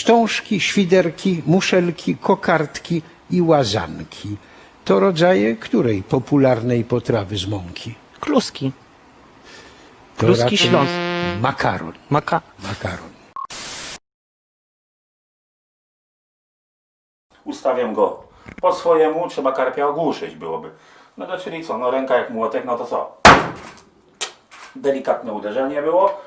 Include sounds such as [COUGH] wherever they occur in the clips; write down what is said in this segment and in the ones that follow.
Wstążki, świderki, muszelki, kokardki i łazanki. To rodzaje której popularnej potrawy z mąki? Kluski. To Kluski raczej Śląsk. Makaron. Maka. Makaron. Ustawiam go po swojemu, trzeba karpia ogłuszyć byłoby. No to czyli co, no ręka jak młotek, no to co? Delikatne uderzenie było.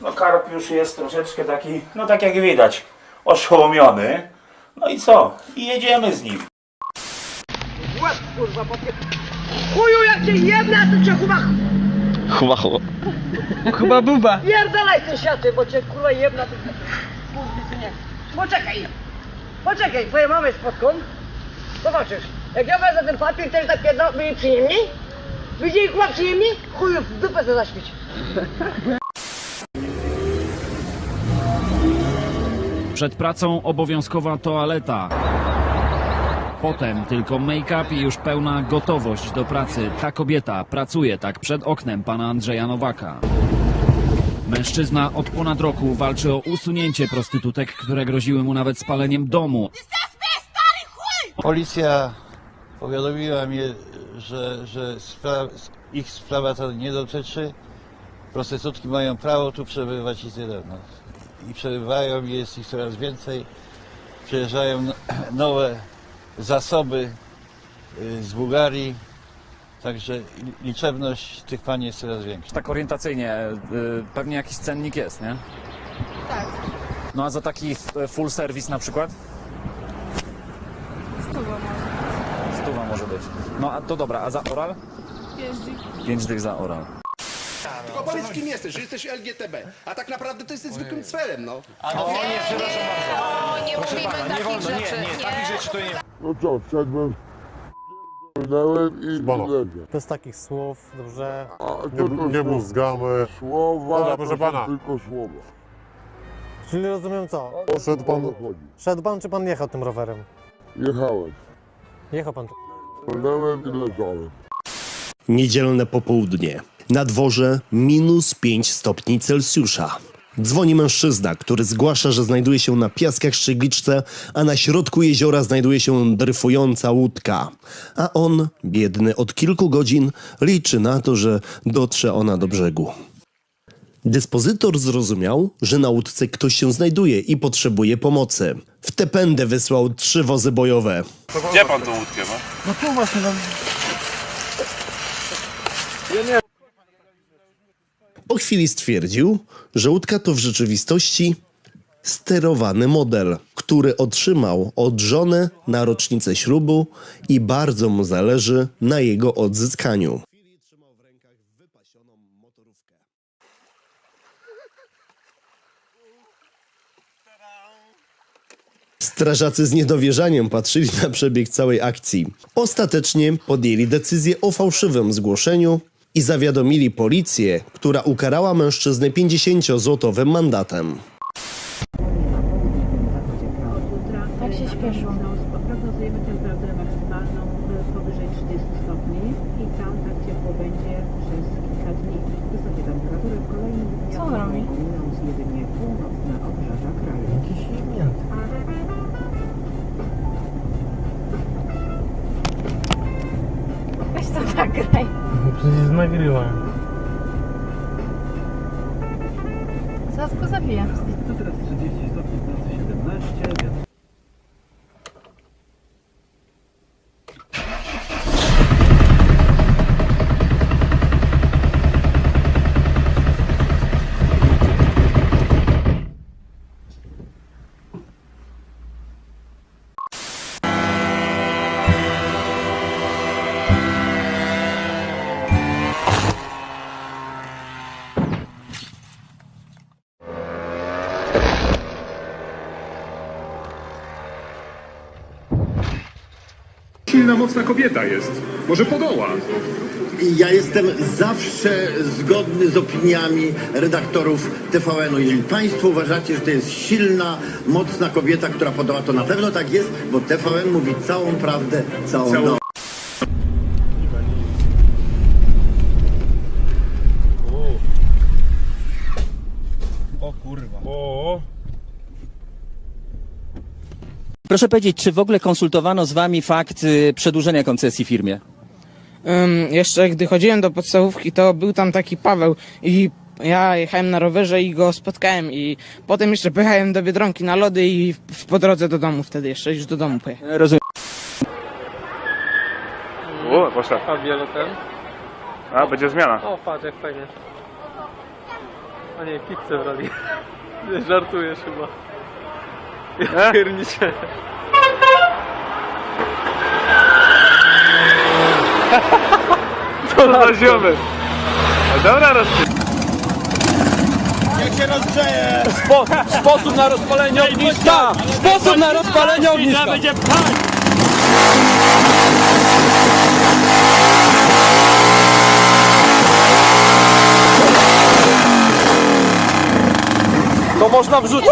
No karp już jest troszeczkę taki, no tak jak widać, oszołomiony. No i co? I jedziemy z nim. Chuju jak cię jebnę, to cię chyba Chuba, chuba. Chyba buba Pierdalaj te siaty, bo cię kurwa jebna to Kurwa, nie Poczekaj Poczekaj, twoja mama jest pod kąt Zobaczysz Jak ja wezmę ten papier, to jest napierdol Będzie przyjemniej? Będzie kurwa przyjemniej? Chuju w dupę to zaśmieć Przed pracą obowiązkowa toaleta. Potem tylko make-up i już pełna gotowość do pracy. Ta kobieta pracuje tak przed oknem pana Andrzeja Nowaka. Mężczyzna od ponad roku walczy o usunięcie prostytutek, które groziły mu nawet spaleniem domu. Policja powiadomiła mnie, że, że spra- ich sprawa to nie dotyczy. Prostytutki mają prawo tu przebywać i tyle. No. I przebywają, jest ich coraz więcej. Przyjeżdżają [CLEARS THROAT] nowe zasoby y, z Bułgarii. Także li- liczebność tych pani jest coraz większa. Tak orientacyjnie, y, pewnie jakiś cennik jest, nie? Tak, No a za taki y, full service na przykład? stuwa może. Stuwa może być. No a to dobra, a za oral? Jeździ. Pięć dych za oral. Tylko powiedz kim jesteś, że jesteś LGTB, a tak naprawdę to jesteś zwykłym cfelem, no. O, nie mówimy takich rzeczy. Nie, No co, wszedłem, dałem i lepiej. Bez takich słów, dobrze? A tylko nie mózgamy. Słowa, Dobra, to proszę są pana. tylko słowa. Czyli rozumiem co? Poszedł pan... chodzi. Szedł pan czy pan jechał tym rowerem? Jechałem, Jechał pan. stanąłem i leżałem. Niedzielne popołudnie. Na dworze minus 5 stopni Celsjusza. Dzwoni mężczyzna, który zgłasza, że znajduje się na piaskach Szczygliczce, a na środku jeziora znajduje się dryfująca łódka. A on, biedny od kilku godzin, liczy na to, że dotrze ona do brzegu. Dyspozytor zrozumiał, że na łódce ktoś się znajduje i potrzebuje pomocy. W tę pędę wysłał trzy wozy bojowe. Gdzie pan tą łódkę ma? Po chwili stwierdził, że łódka to w rzeczywistości sterowany model, który otrzymał od żony na rocznicę ślubu i bardzo mu zależy na jego odzyskaniu. Strażacy z niedowierzaniem patrzyli na przebieg całej akcji. Ostatecznie podjęli decyzję o fałszywym zgłoszeniu i zawiadomili policję, która ukarała mężczyznę 50-złotowym mandatem. Tak się śpieszyło. Prognozujemy temperaturę maksymalną powyżej 30 stopni i tam tak ciepło będzie przez kilka dni. Wysokie temperatury w kolejnym dniach Co on robi? dominując jedynie północne obrzeża kraju. Jakiś święty. Weź to nagraj. Здесь нагрева. Сейчас позабьем. Silna, mocna kobieta jest. Może podoła. Ja jestem zawsze zgodny z opiniami redaktorów TVN-u. Jeżeli Państwo uważacie, że to jest silna, mocna kobieta, która podoła, to na pewno tak jest, bo TVN mówi całą prawdę, całą, Całą-. Proszę powiedzieć, czy w ogóle konsultowano z wami fakt y, przedłużenia koncesji firmie? jeszcze gdy chodziłem do podstawówki, to był tam taki Paweł i ja jechałem na rowerze i go spotkałem i potem jeszcze pojechałem do Biedronki na lody i w, po drodze do domu wtedy jeszcze już do domu pojechałem. Rozumiem. O, poszła. A wiele ten? A, będzie zmiana. O, patrz jak fajnie. A nie, pizzę brali. Nie, [LAUGHS] żartujesz chyba. Ja pierniczę. Co za ziomy. No dobra, roz... Spo, sposób na rozpalenie ogniska! Sposób na rozpalenie ogniska! Będzie To można wrzucić!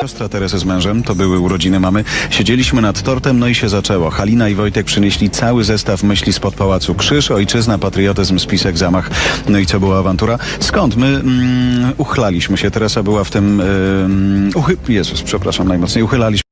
Siostra Teresy z mężem, to były urodziny mamy. Siedzieliśmy nad tortem, no i się zaczęło. Halina i Wojtek przynieśli cały zestaw myśli spod pałacu. Krzyż, ojczyzna, patriotyzm, spisek, zamach. No i co była awantura? Skąd? My mm, uchlaliśmy się. Teresa była w tym... Ym, uchy... Jezus, przepraszam najmocniej. Uchylaliśmy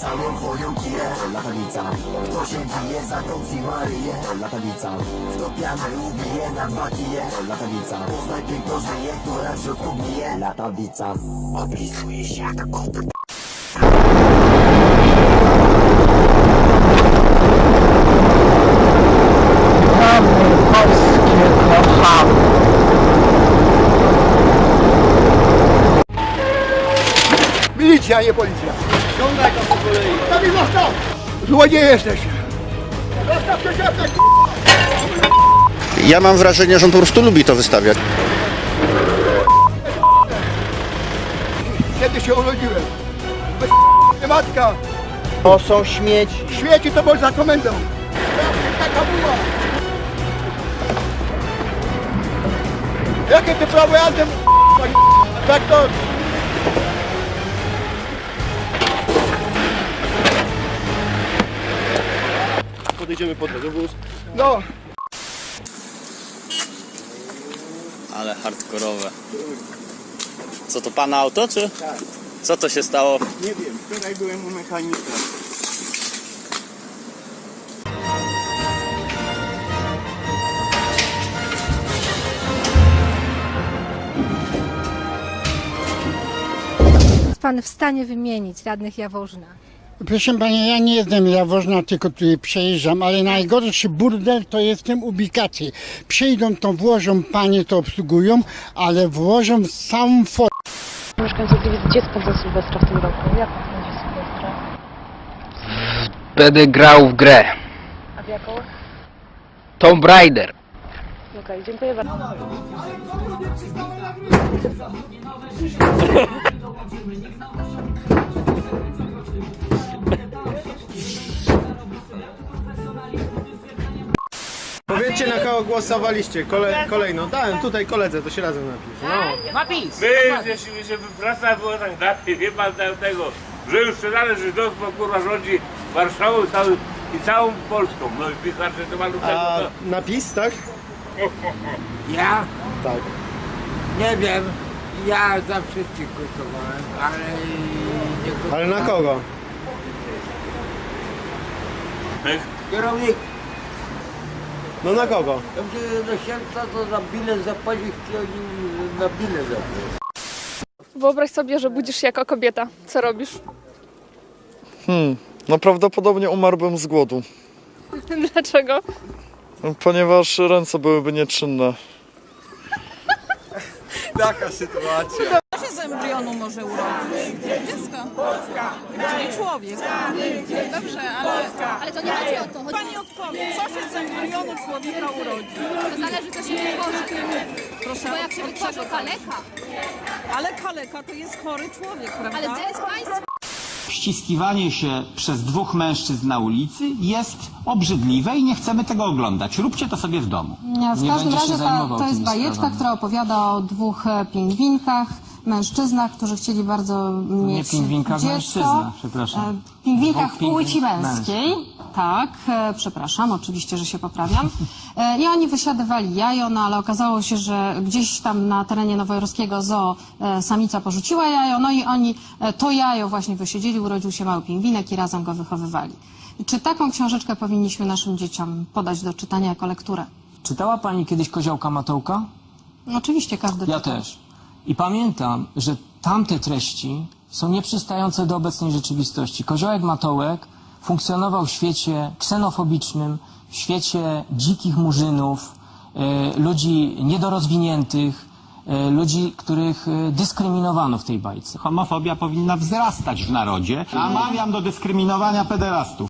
Całą twoją kirę To latawica Kto się bije za koks i Maryję To latawica Kto pianę ubije na dwa kije latawica Poznaj piękno żyje, która w środku bije. Latawica Oblizuje się jak kotek. Milicja, nie policja. Ściągaj to po kolei. Stawi zostaw! Złodzieje jesteś. Zostaw przesiadkę, Ja mam wrażenie, że on po prostu lubi to wystawiać. Kiedy się urodziłem? Bez matka. To są śmieci. Śmieci to był za komendą. Taka była. Jakie ty prawo jazdy? Traktor. Podejdziemy pod radiowóz. No, Ale hardkorowe. Co to pana auto, czy? Tak. Co to się stało? nie wiem, wczoraj byłem u mechanika. Pan w stanie wymienić radnych Jaworzna? Proszę Pani, ja nie jestem Jaworzna, tylko tutaj przejeżdżam, ale najgorszy burdel to jest w tym ubikacji. Przyjdą, to włożą, Panie to obsługują, ale włożą całą for... Mieszkańcy gdzie spędza Sylwestra w tym roku? Jak spędzi Sylwestra? Będę grał w grę. A w jaką? Tomb Raider. Okej, dziękuję bardzo. [LAUGHS] Powiedzcie na kogo głosowaliście. Kole, kolejno. Dałem tutaj koledze, to się razem napisz. No. My, jeśli żeby praca była tak dalej, wie pan tego, tego że już sprzedane żydostwo kurwa rządzi Warszawą cały, i całą Polską. No i wystarczy to malutkiego. A to- napis, tak? Ja? Tak. Nie wiem. Ja za wszystkich głosowałem, ale nie Ale na kogo? Kierownik, No na kogo? jak się do sielca, to za bilet zapłacić, czy oni na bilet zapłacić. Wyobraź sobie, że budzisz się jako kobieta. Co robisz? Hmm, no prawdopodobnie umarłbym z głodu, [LAUGHS] Dlaczego? ponieważ ręce byłyby nieczynne. Co się z embrionu może urodzić? Dziecko. Czyli człowiek. Dobrze, ale, ale to nie chodzi o to. Chodzi... Pani odpowie, co się z embrionu człowieka urodzi? To zależy, co się wytworzy. Proszę Bo jak się wytworzy kaleka. Ale kaleka to jest chory człowiek, prawda? Ale gdzie jest państwo? Ściskiwanie się przez dwóch mężczyzn na ulicy jest obrzydliwe i nie chcemy tego oglądać. Róbcie to sobie w domu. W każdym razie ta, to jest bajeczka, która opowiada o dwóch e, pingwinkach, mężczyznach, którzy chcieli bardzo mieć pingwinkach, dziecko. mężczyznach, przepraszam. E, Pingwinkach Dwóch płci pingwin- męskiej. Tak, e, przepraszam, oczywiście, że się poprawiam. E, I oni wysiadywali jajo, no ale okazało się, że gdzieś tam na terenie nowojorskiego zoo e, samica porzuciła jajo, no i oni e, to jajo właśnie wysiedzieli, urodził się mały pingwinek i razem go wychowywali. Czy taką książeczkę powinniśmy naszym dzieciom podać do czytania jako lekturę? Czytała pani kiedyś Koziołka Matołka? Oczywiście każdy Ja czyta. też. I pamiętam, że tamte treści są nieprzystające do obecnej rzeczywistości. Koziołek Matołek funkcjonował w świecie ksenofobicznym, w świecie dzikich murzynów, e, ludzi niedorozwiniętych, e, ludzi, których e, dyskryminowano w tej bajce. Homofobia powinna wzrastać w narodzie. Namawiam do dyskryminowania pederastów.